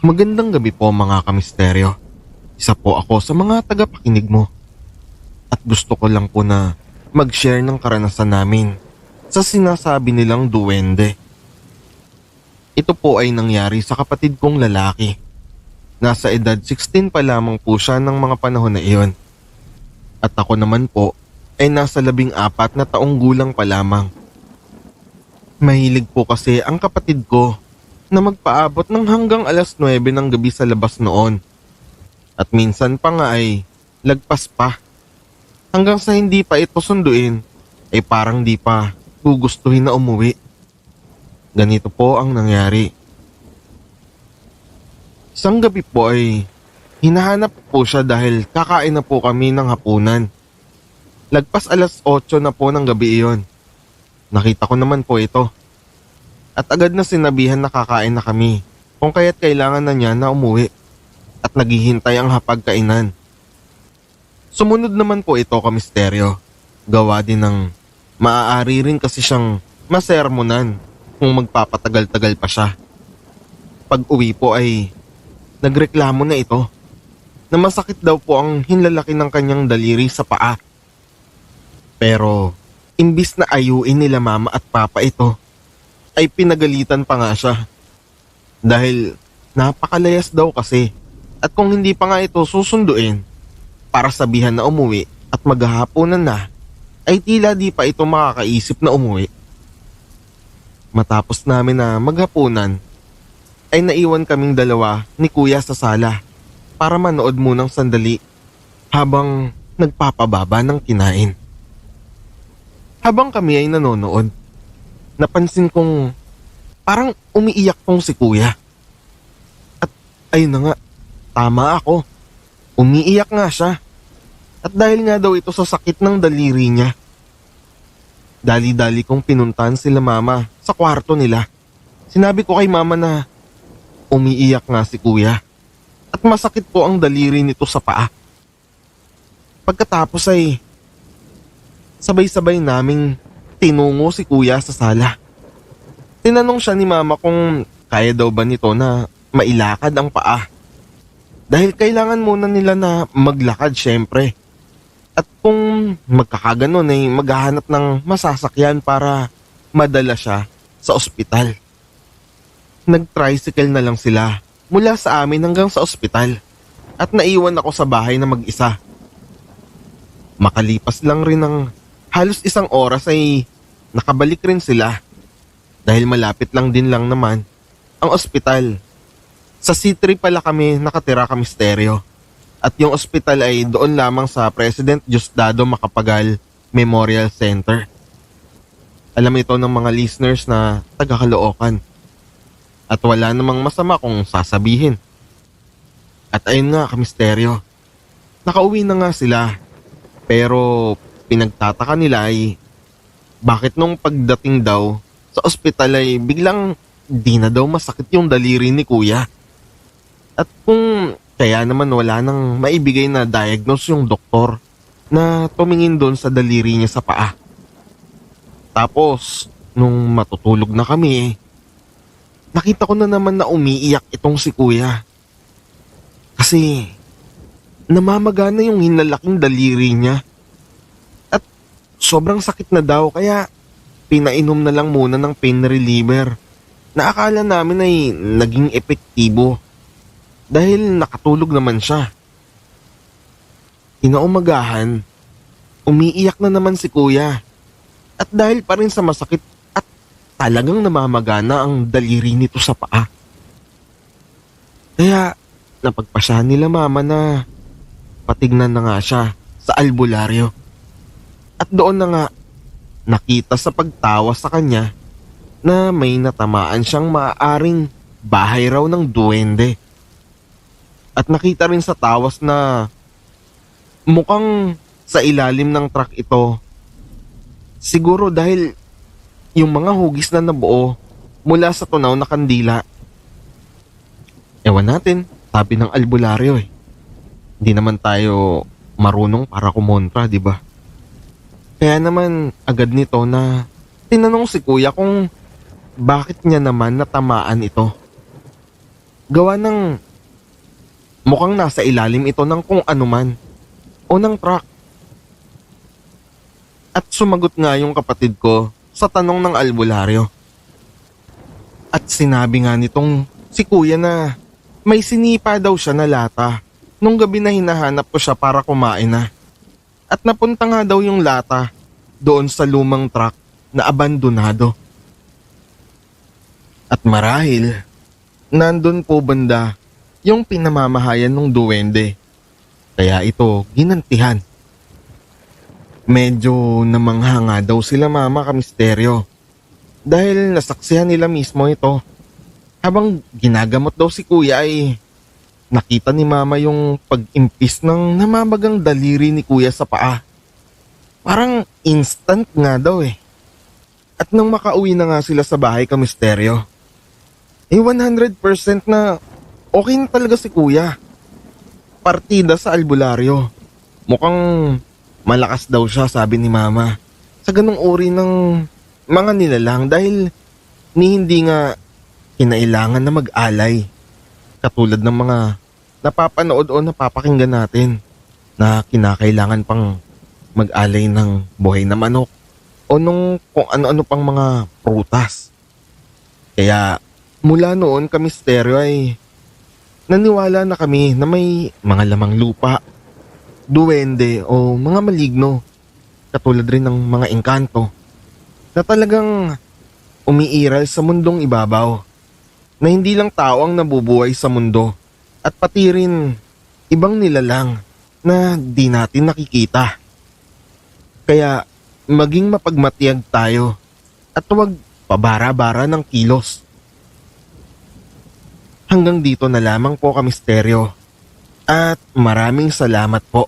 Magandang gabi po mga kamisteryo. Isa po ako sa mga tagapakinig mo. At gusto ko lang po na mag-share ng karanasan namin sa sinasabi nilang duwende. Ito po ay nangyari sa kapatid kong lalaki. Nasa edad 16 pa lamang po siya ng mga panahon na iyon. At ako naman po ay nasa labing apat na taong gulang pa lamang. Mahilig po kasi ang kapatid ko na magpaabot ng hanggang alas 9 ng gabi sa labas noon. At minsan pa nga ay lagpas pa. Hanggang sa hindi pa ito sunduin ay parang di pa gugustuhin na umuwi. Ganito po ang nangyari. Isang gabi po ay hinahanap po siya dahil kakain na po kami ng hapunan. Lagpas alas 8 na po ng gabi iyon. Nakita ko naman po ito. At agad na sinabihan na kakain na kami kung kaya't kailangan na niya na umuwi at naghihintay ang hapagkainan. Sumunod naman po ito ka misteryo. Gawa din ng maaari rin kasi siyang masermonan kung magpapatagal-tagal pa siya. Pag uwi po ay nagreklamo na ito na masakit daw po ang hinlalaki ng kanyang daliri sa paa. Pero imbis na ayuin nila mama at papa ito, ay pinagalitan pa nga siya. Dahil napakalayas daw kasi at kung hindi pa nga ito susunduin para sabihan na umuwi at maghahaponan na, ay tila di pa ito makakaisip na umuwi. Matapos namin na maghapunan, ay naiwan kaming dalawa ni kuya sa sala para manood munang sandali habang nagpapababa ng kinain. Habang kami ay nanonood, napansin kong parang umiiyak tong si kuya. At ayun na nga, tama ako. Umiiyak nga siya. At dahil nga daw ito sa sakit ng daliri niya. Dali-dali kong pinuntahan sila mama sa kwarto nila. Sinabi ko kay mama na umiiyak nga si kuya. At masakit po ang daliri nito sa paa. Pagkatapos ay sabay-sabay naming tinungo si kuya sa sala. Tinanong siya ni mama kung kaya daw ba nito na mailakad ang paa. Dahil kailangan muna nila na maglakad syempre. At kung magkakaganon ay maghahanap ng masasakyan para madala siya sa ospital. Nag-tricycle na lang sila mula sa amin hanggang sa ospital at naiwan ako sa bahay na mag-isa. Makalipas lang rin ng halos isang oras ay nakabalik rin sila dahil malapit lang din lang naman ang ospital. Sa C3 pala kami nakatira ka misteryo. At yung ospital ay doon lamang sa President Diosdado Macapagal Memorial Center. Alam ito ng mga listeners na taga-Caloocan. At wala namang masama kung sasabihin. At ayun nga kamisteryo. Nakauwi na nga sila. Pero pinagtataka nila ay bakit nung pagdating daw sa ospital ay biglang di na daw masakit yung daliri ni kuya. At kung kaya naman wala nang maibigay na diagnose yung doktor na tumingin doon sa daliri niya sa paa. Tapos, nung matutulog na kami, nakita ko na naman na umiiyak itong si kuya. Kasi, namamagana yung hinalaking daliri niya. Sobrang sakit na daw kaya pinainom na lang muna ng pain reliever na akala namin ay naging epektibo dahil nakatulog naman siya. Inaumagahan, umiiyak na naman si kuya at dahil pa rin sa masakit at talagang namamagana ang daliri nito sa paa. Kaya napagpasyahan nila mama na patignan na nga siya sa albularyo. At doon na nga nakita sa pagtawa sa kanya na may natamaan siyang maaaring bahay raw ng duwende. At nakita rin sa tawas na mukhang sa ilalim ng truck ito. Siguro dahil yung mga hugis na nabuo mula sa tunaw na kandila. Ewan natin, sabi ng albularyo eh. Hindi naman tayo marunong para kumontra, di ba? Kaya naman agad nito na tinanong si kuya kung bakit niya naman natamaan ito. gawa ng mukhang nasa ilalim ito ng kung anuman o ng truck. At sumagot nga yung kapatid ko sa tanong ng albularyo. At sinabi nga nitong si kuya na may sinipa daw siya na lata nung gabi na hinahanap ko siya para kumain na. At napunta nga daw yung lata doon sa lumang truck na abandonado. At marahil, nandun po banda yung pinamamahayan ng duwende. Kaya ito ginantihan. Medyo namangha nga daw sila mama ka misteryo. Dahil nasaksihan nila mismo ito. Habang ginagamot daw si kuya ay nakita ni mama yung pag-impis ng namamagang daliri ni kuya sa paa. Parang instant nga daw eh. At nang makauwi na nga sila sa bahay ka misteryo, eh 100% na okay na talaga si kuya. Partida sa albularyo. Mukhang malakas daw siya sabi ni mama. Sa ganong uri ng mga nilalang dahil ni hindi nga kinailangan na mag-alay. Katulad ng mga napapanood o napapakinggan natin na kinakailangan pang mag-alay ng buhay na manok o nung kung ano-ano pang mga prutas. Kaya mula noon kami stereo ay naniwala na kami na may mga lamang lupa, duwende o mga maligno katulad rin ng mga engkanto na talagang umiiral sa mundong ibabaw na hindi lang tao ang nabubuhay sa mundo at pati rin ibang nilalang na di natin nakikita. Kaya maging mapagmatiyag tayo at huwag pabara-bara ng kilos. Hanggang dito na lamang po kami stereo. At maraming salamat po.